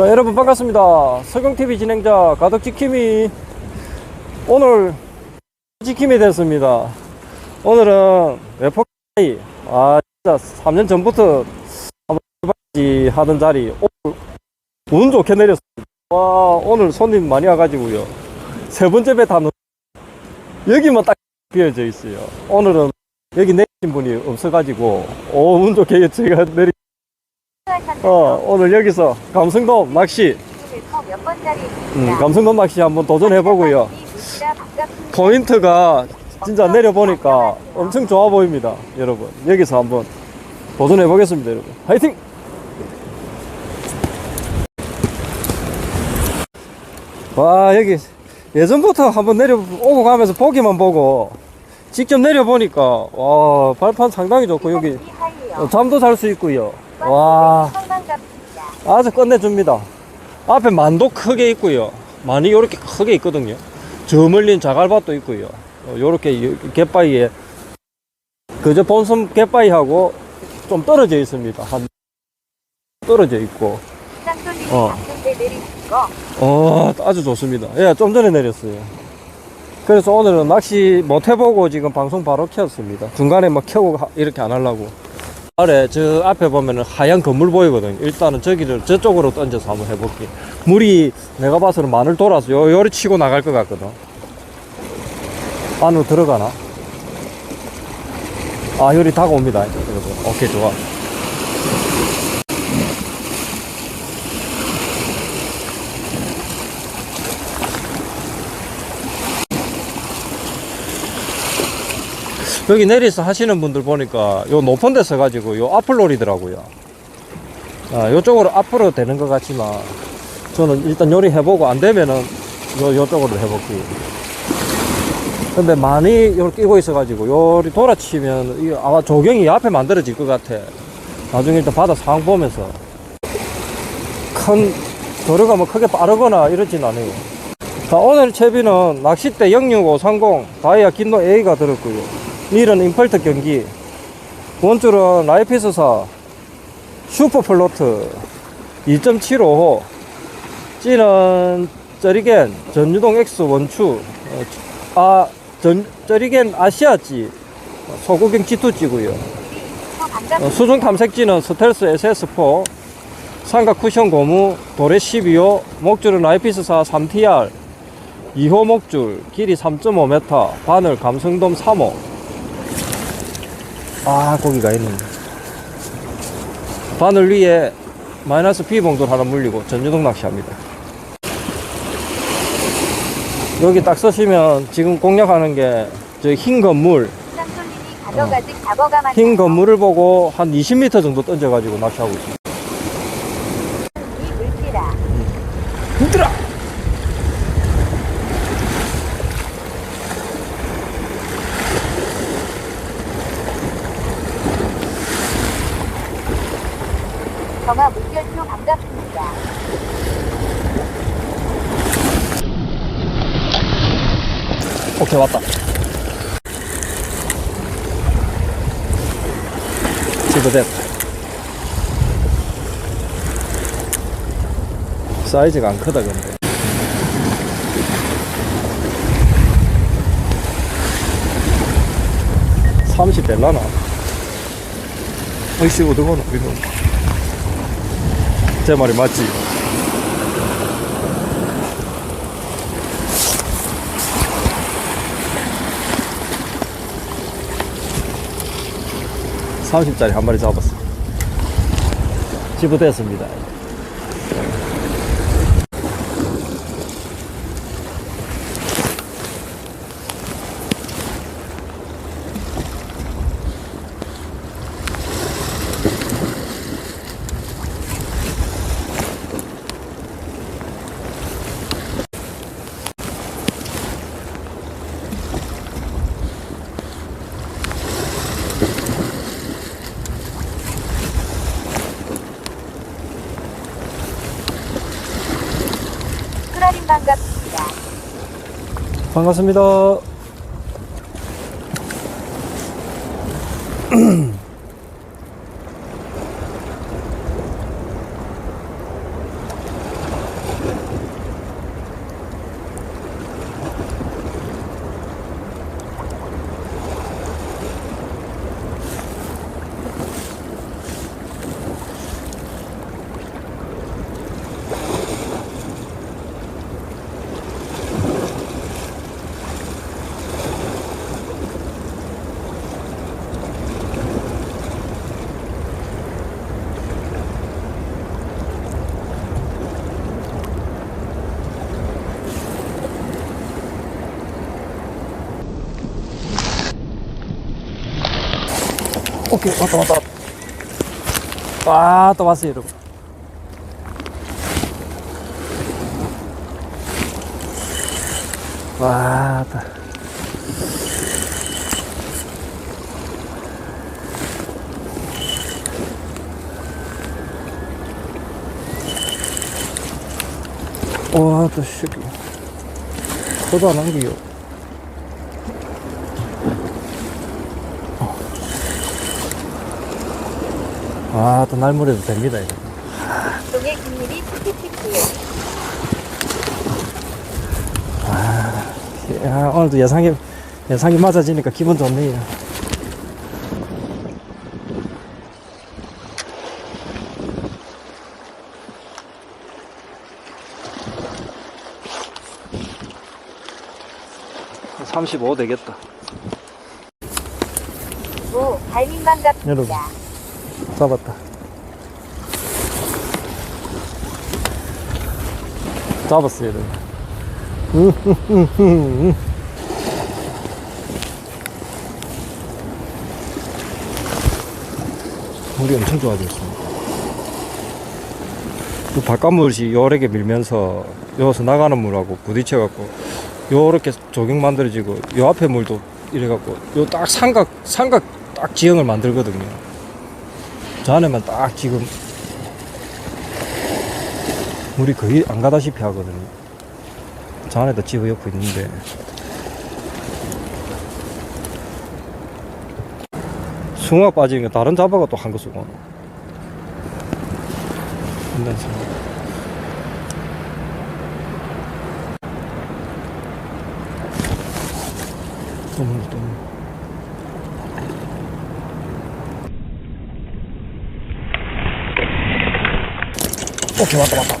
자 여러분 반갑습니다. 석영TV 진행자 가덕지킴이 오늘 지킴이 됐습니다. 오늘은 외포카이 아 진짜 3년 전부터 한번 하던 자리 오늘 운 좋게 내렸습니다. 와 오늘 손님 많이 와가지고요. 세 번째 배 다 넣... 여기만 딱 비어져 있어요. 오늘은 여기 내리신 분이 없어가지고 오운 좋게 제가 내리 어, 오늘 여기서 감성돔 낚시, 몇 번짜리 음, 감성돔 낚시 한번 도전해보고요. 포인트가 진짜 내려보니까 엄청 좋아 보입니다, 여러분. 여기서 한번 도전해보겠습니다, 여러분. 화이팅! 와, 여기 예전부터 한번 내려오고 가면서 보기만 보고 직접 내려보니까 와, 발판 상당히 좋고 여기 어, 잠도 잘 수 있고요. 와. 아주 끝내줍니다. 앞에 만도 크게 있고요. 많이 이렇게 크게 있거든요. 저 멀리는 자갈밭도 있고요. 이렇게 갯바위에 그저 본섬 갯바위하고 좀 떨어져 있습니다. 한 떨어져 있고. 어. 어, 아주 좋습니다. 예, 좀 전에 내렸어요. 그래서 오늘은 낚시 못 해보고 지금 방송 바로 켰습니다. 중간에 막 켜고 하- 이렇게 안 하려고. 아래 저 앞에 보면은 하얀 건물 보이거든. 일단은 저기를 저쪽으로 던져서 한번 해볼게. 물이 내가 봐서는 마늘 돌아서 요 요리 치고 나갈 것 같거든. 안으로 들어가나? 아 요리 다가옵니다. 오케이 좋아. 여기 내리서 하시는 분들 보니까 요 높은 데 서 가지고 요 앞을 노리더라고요. 아, 요쪽으로 앞으로 되는 것 같지만 저는 일단 요리 해보고 안 되면은 요, 요쪽으로 해볼게요. 근데 많이 이렇게 끼고 있어가지고 요리 돌아치면 이게 아마 조경이 앞에 만들어질 것 같아. 나중에 일단 바다 상황 보면서 큰 도로가 뭐 크게 빠르거나 이러진 않아요. 자, 오늘 채비는 낚싯대 06530 다이아 긴도 A가 들었고요. 닐은 임펄트 경기. 원줄은 라이피스사 슈퍼 플로트 2.75호. 찌는 쩌리겐 전유동 X 원추. 어, 아, 전, 쩌리겐 아시아찌. 소구경 G2찌고요. 어, 수중 탐색지는 스텔스 SS4. 삼각 쿠션 고무 도레 12호. 목줄은 라이피스사 3TR. 2호 목줄 길이 3.5m 바늘 감성돔 3호 아 고기가 있네. 바늘 위에 마이너스 B봉돌 하나 물리고 전유동 낚시합니다. 여기 딱 서시면 지금 공략하는 게 저 흰 건물. 흰 건물을 보고 한 20m 정도 던져가지고 낚시하고 있습니다 힘들어 정화 물결표 반갑습니다. 오케이 왔다. 지그됐다 사이즈가 안 크다 근데. 삼십 될라나? 어이씨 어디가나 이거 제 말이 맞지? 삼십 짜리 한 마리 잡았어. 집어댔습니다. 반갑습니다. 반갑습니다. 오케이, 왔다, 왔다. 아, 또 왔어요, 여러분. 와, 다. 와, 또 새끼. 커도 안 한게요. 아, 또 날물에도 됩니다, 이거. 동해 김일이 티티티티. 야, 오늘도 예상이, 예상이 맞아지니까 기분 좋네요. (35) 되겠다 오, 달님 반갑습니다. 여러분. 잡았다. 잡았어요 여러분. 물이 엄청 좋아졌습니다. 그 바깥물이 요렇게 밀면서 여기서 나가는 물하고 부딪혀갖고 요렇게 조경 만들어지고 요 앞에 물도 이래갖고 요 딱 삼각 삼각 딱 지형을 만들거든요 저 안에만 딱 지금 물이 거의 안 가다시피 하거든요. 저 안에도 집어 옆에 있는데. 숭어 빠지니까 다른 잡아가 또 한거 쓰고 근데 참또 물, 또 물. 오케이 왔다 왔다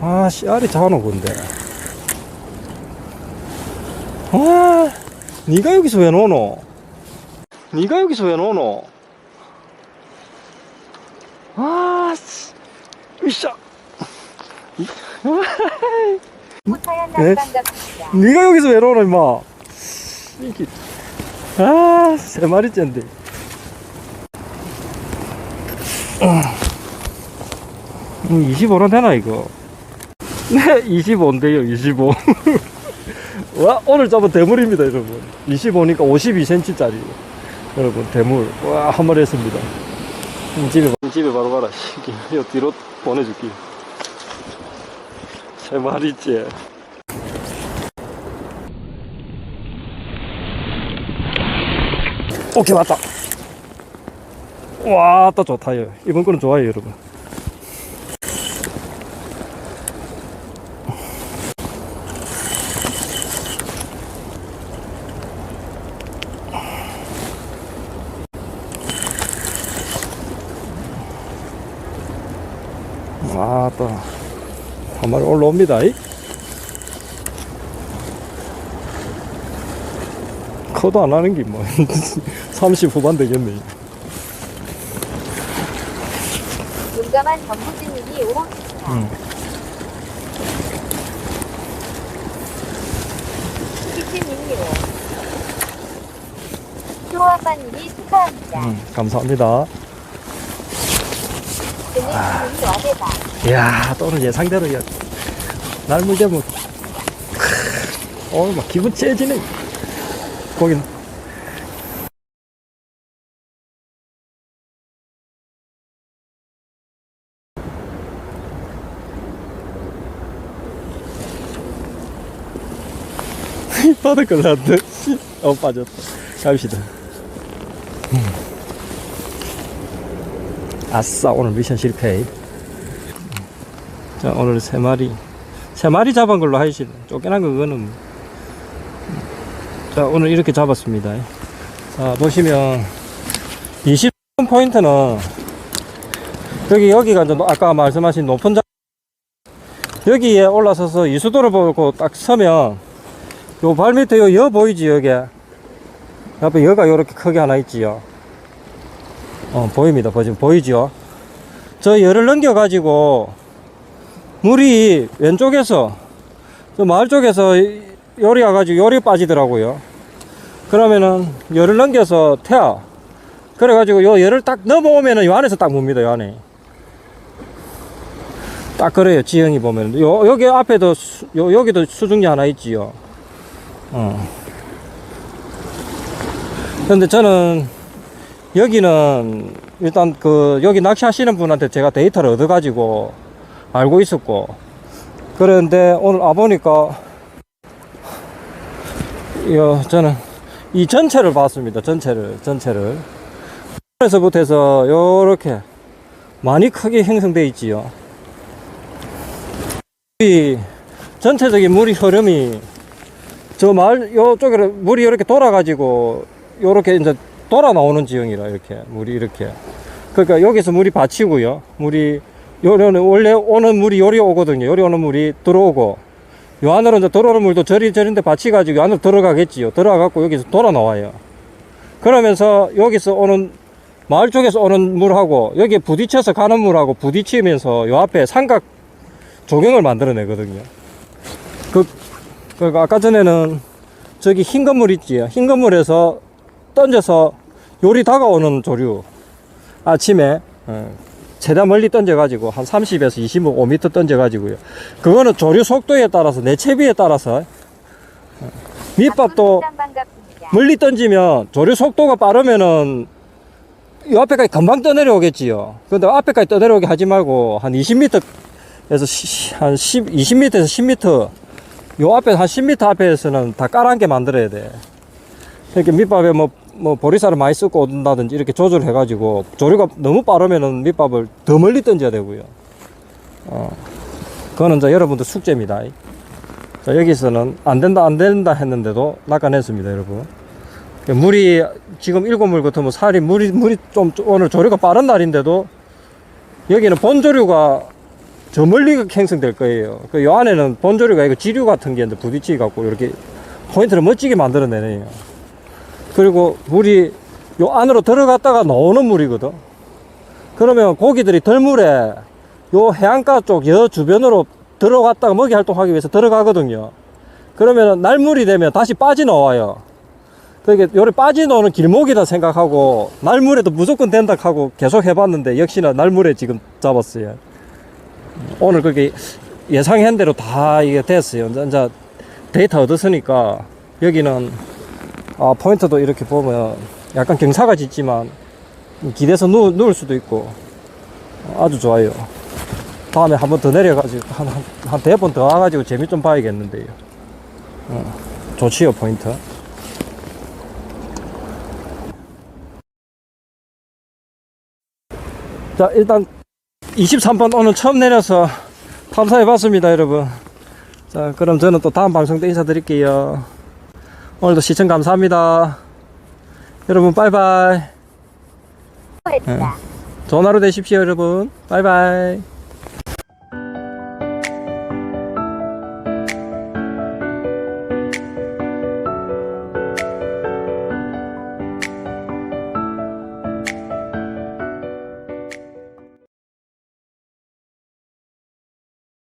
아 씨알이 잡아놓은 건데 아 니가 여기서 왜 노노 니가 여기서 왜 노노 아 씨. 으쌰 호타연 네? 남 반갑습니다. 니가 여기서 왜 노노 임마 이게 아세 마리째인데 음, 25는 되나 이거? 네. 25인데요 25 와 오늘 잡은 대물입니다 여러분. 25니까 52cm짜리. 여러분 대물. 와 한 마리 했습니다. 음, 집에 집에 바로 가라 이 뒤로 보내줄게 세 마리째. 오케이 왔다 와따 좋다 요 이번 거는 좋아요 여러분. 아따 한 마리 올라옵니다. 이. 커도 안 하는 게 뭐 30 후반 되겠네 용감한 전무진님이 오호입니다. 응. 키친님이요. 효아빠님이 축하합니다. 음, 감사합니다 와대다. 이야 또 오늘 예상대로 야 날물 되면 오늘 막 기분 째지네 거긴 것 같은데. 어 빠졌다. 갑시다. 음. 아싸 오늘 미션 실패. 자 오늘 세 마리. 세 마리 잡은 걸로 하시죠 쫓겨난 거 그거는. 자 오늘 이렇게 잡았습니다. 자 보시면 20 포인트는 여기 여기가 이제 아까 말씀하신 높은 자 여기에 올라서서 이수도를 보고 딱 서면 요 발 밑에 요 여 보이지 여기 옆에 여가 요렇게 크게 하나 있지요 어 보입니다 지금 보이죠 저 열을 넘겨 가지고 물이 왼쪽에서 저 마을 쪽에서 요리 와가지고 요리 빠지더라고요 그러면은 열을 넘겨서 태워. 그래가지고 요 열을 딱 넘어오면은 요 안에서 딱 묵니다, 요 안에. 딱 그래요, 지형이 보면. 요, 여기 앞에도, 수, 요, 여기도 수중기 하나 있지요. 어. 근데 저는 여기는 일단 그 여기 낚시하시는 분한테 제가 데이터를 얻어 가지고 알고 있었고 그런데 오늘 와 보니까 요 저는 이 전체를 봤습니다 전체를 전체를 에서부터 해서 요렇게 많이 크게 형성돼 있지요 이 전체적인 물이 흐름이 저 마을 요쪽으로 물이 이렇게 돌아가지고 요렇게 이제 돌아 나오는 지형이라 이렇게 물이 이렇게. 그러니까 여기서 물이 받치고요. 물이 요리는 원래 오는 물이 요리 오거든요. 요리 오는 물이 들어오고. 요 안으로 이제 들어오는 물도 저리 저린데 받치 가지고 안으로 들어가겠지요. 들어가갖고 여기서 돌아 나와요. 그러면서 여기서 오는 마을 쪽에서 오는 물하고 여기에 부딪혀서 가는 물하고 부딪히면서 요 앞에 삼각 조경을 만들어내거든요. 그, 그 아까 전에는 저기 흰 건물 있지 흰 건물에서 던져서 요리 다가오는 조류 아침에 어, 최대한 멀리 던져가지고 한 30에서 25m 던져가지고요 그거는 조류 속도에 따라서 내체비에 따라서 어, 밑밥도. 멀리 던지면 조류 속도가 빠르면은 이 앞에까지 금방 떠내려오겠지요. 근데 앞에까지 떠내려오게 하지 말고 한 20m에서 한 10, 20m에서 10m 요 앞에 한 10m 앞에서는 다 깔아앉게 만들어야 돼. 이렇게 밑밥에 뭐, 뭐 보리쌀을 많이 섞고 온다든지 이렇게 조절해 가지고 조류가 너무 빠르면은 밑밥을 더 멀리 던져야 되고요. 어. 그거는 이제 여러분들 숙제입니다. 자, 여기서는 안 된다, 안 된다 했는데도 낚아냈습니다, 여러분. 물이 지금 일곱 물 같으면 살이 물이, 물이 좀, 좀 오늘 조류가 빠른 날인데도 여기는 본조류가 저 멀리 형성될 거예요. 그 요 안에는 본조류가 이거 지류 같은 게 이제 부딪히 갖고 이렇게 포인트를 멋지게 만들어내네요. 그리고 물이 요 안으로 들어갔다가 나오는 물이거든. 그러면 고기들이 덜물에 요 해안가 쪽 여 주변으로 들어갔다가 먹이 활동하기 위해서 들어가거든요. 그러면 날물이 되면 다시 빠져나와요. 그러니까 요리 빠져나오는 길목이다 생각하고 날물에도 무조건 된다 하고 계속 해봤는데 역시나 날물에 지금 잡았어요. 오늘 그렇게 예상한 대로 다 이게 됐어요. 이제, 데이터 얻었으니까 여기는 아, 포인트도 이렇게 보면 약간 경사가 짙지만 기대서 누, 누울 수도 있고 아주 좋아요. 다음에 한 번 더 내려가지고 한, 한, 한 대번 더 와가지고 재미 좀 봐야겠는데요. 어, 좋지요, 포인트. 자, 일단 23번 오늘 처음 내려서 탐사해 봤습니다, 여러분. 자, 그럼 저는 또 다음 방송 때 인사드릴게요. 오늘도 시청 감사합니다. 여러분, 빠이빠이. 했다. 좋은 하루 되십시오, 여러분. 바이바이.